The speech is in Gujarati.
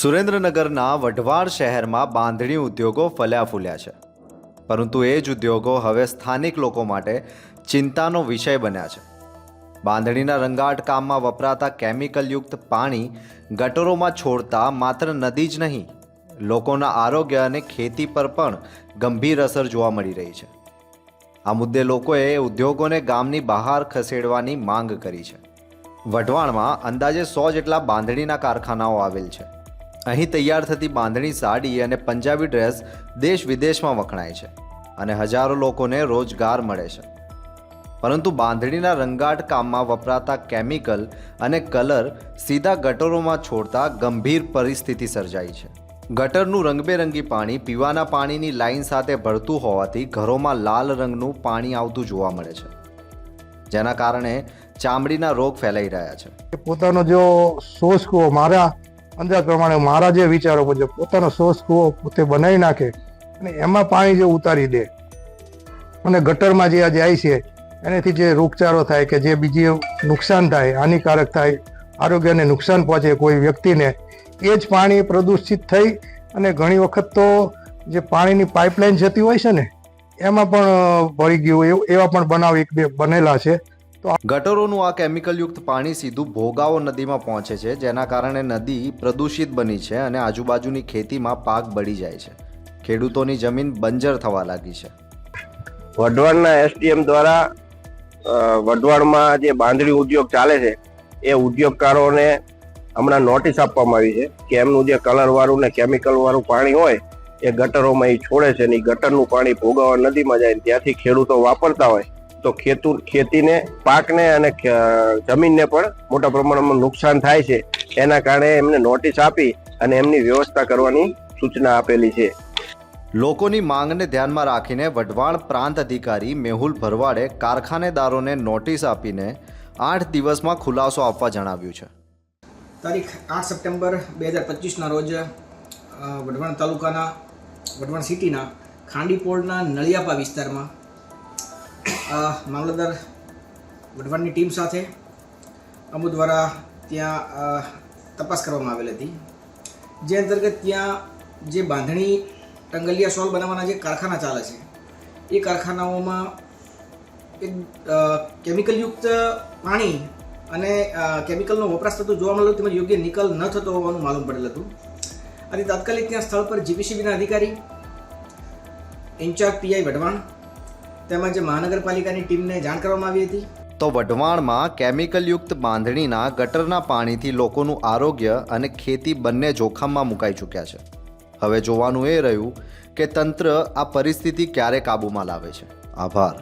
સુરેન્દ્રનગરના વઢવાણ શહેરમાં બાંધણી ઉદ્યોગો ફલ્યા ફૂલ્યા છે. પરંતુ એ જ ઉદ્યોગો હવે સ્થાનિક લોકો માટે ચિંતાનો વિષય બન્યા છે. બાંધણીના રંગાટ કામમાં વપરાતા કેમિકલયુક્ત પાણી ગટરોમાં છોડતા માત્ર નદી જ નહીં, લોકોના આરોગ્ય અને ખેતી પર પણ ગંભીર અસર જોવા મળી રહી છે. આ મુદ્દે લોકોએ ઉદ્યોગોને ગામની બહાર ખસેડવાની માંગ કરી છે. વઢવાણમાં અંદાજે સો જેટલા બાંધણીના કારખાનાઓ આવેલ છે. અહીં તૈયાર થતી બાંધણી સાડી અને પંજાબી ડ્રેસ દેશ વિદેશમાં વખણાય છે અને હજારો લોકોને રોજગાર મળે છે. પરંતુ બાંધણીના રંગાટ કામમાં વપરાતા કેમિકલ અને કલર સીધા ગટરોમાં છોડતા ગંભીર પરિસ્થિતિ સર્જાઈ છે. ગટરનું રંગબેરંગી પાણી પીવાના પાણીની લાઇન સાથે ભળતું હોવાથી ઘરોમાં લાલ રંગનું પાણી આવતું જોવા મળે છે. જેના કારણે ચામડીના રોગ ફેલાઈ રહ્યા છે. પોતાનો જો કૂવો મારા અંદાજ પ્રમાણે મારા જે વિચારો મુજબ પોતાનો સોસ કૂવો પોતે બનાવી નાખે અને એમાં પાણી જે ઉતારી દે અને ગટરમાં જે આ જાય છે, એનાથી જે રોગચાળો થાય કે જે બીજી નુકસાન થાય, હાનિકારક થાય, આરોગ્યને નુકસાન પહોંચે કોઈ વ્યક્તિને, એ જ પાણી પ્રદૂષિત થઈ અને ઘણી વખત તો જે પાણીની પાઇપલાઇન જતી હોય છે ને, એમાં પણ ભળી ગયું એવું, એવા પણ બનાવ એક બે બનેલા છે. ગટરોનું આ કેમિકલયુક્ત પાણી સીધું ભોગાવો નદીમાં પહોંચે છે, જેના કારણે નદી પ્રદૂષિત બની છે અને આજુબાજુની ખેતીમાં પાક બળી જાય છે. ખેડૂતોની જમીન બંજર થવા લાગી છે. વઢવાણના એસડીએમ દ્વારા વઢવાણમાં જે બાંધણી ઉદ્યોગ ચાલે છે, એ ઉદ્યોગકારોને હમણાં નોટિસ આપવામાં આવી છે કે એમનું જે કલરવાળું ને કેમિકલવાળું પાણી હોય, એ ગટરોમાં એ છોડે છે ને ગટરનું પાણી ભોગાવા નદીમાં જાય ત્યાંથી ખેડૂતો વાપરતા હોય. તો ખેતુ ખેતીને પાકને અને જમીનને પણ મોટા પ્રમાણમાં નુકસાન થાય છે. એના કારણે એમને નોટિસ આપી અને એમની વ્યવસ્થા કરવાની સૂચના આપેલી છે. લોકોની માંગને ધ્યાનમાં રાખીને વઢવાણ પ્રાંત અધિકારી મેહુલ ભરવાડે કારખાનેદારોને નોટિસ આપીને આઠ દિવસમાં ખુલાસો આપવા જણાવ્યું છે. તારીખ આઠ સપ્ટેમ્બર બે હજાર પચીસના રોજ વઢવાણ તાલુકાના વઢવાણ સિટીના ખાંડીપોળના નળિયાપા વિસ્તારમાં મામલતદાર વઢવાણની ટીમ સાથે અમુ દ્વારા ત્યાં તપાસ કરવામાં આવેલ હતી. જે અંતર્ગત ત્યાં જે બાંધણી ટંગલિયા શોલ બનાવવાના જે કારખાના ચાલે છે, એ કારખાનાઓમાં એક કેમિકલયુક્ત પાણી અને કેમિકલનો વપરાશ થતો જોવા મળ્યો તેમજ યોગ્ય નિકાલ ન થતો હોવાનું માલુમ પડેલ હતું. અને તાત્કાલિક ત્યાં સ્થળ પર જીપીસીબીના અધિકારી ઇન્ચાર્જ પીઆઈ વઢવાણ તેમજ મહાનગરપાલિકાની ટીમને જાણ કરવામાં આવી હતી. તો વઢવાણમાં કેમિકલયુક્ત બાંધણીના ગટરના પાણીથી લોકોનું આરોગ્ય અને ખેતી બંને જોખમમાં મુકાઈ ચૂક્યા છે. હવે જોવાનું એ રહ્યું કે તંત્ર આ પરિસ્થિતિ ક્યારે કાબૂમાં લાવે છે. આભાર.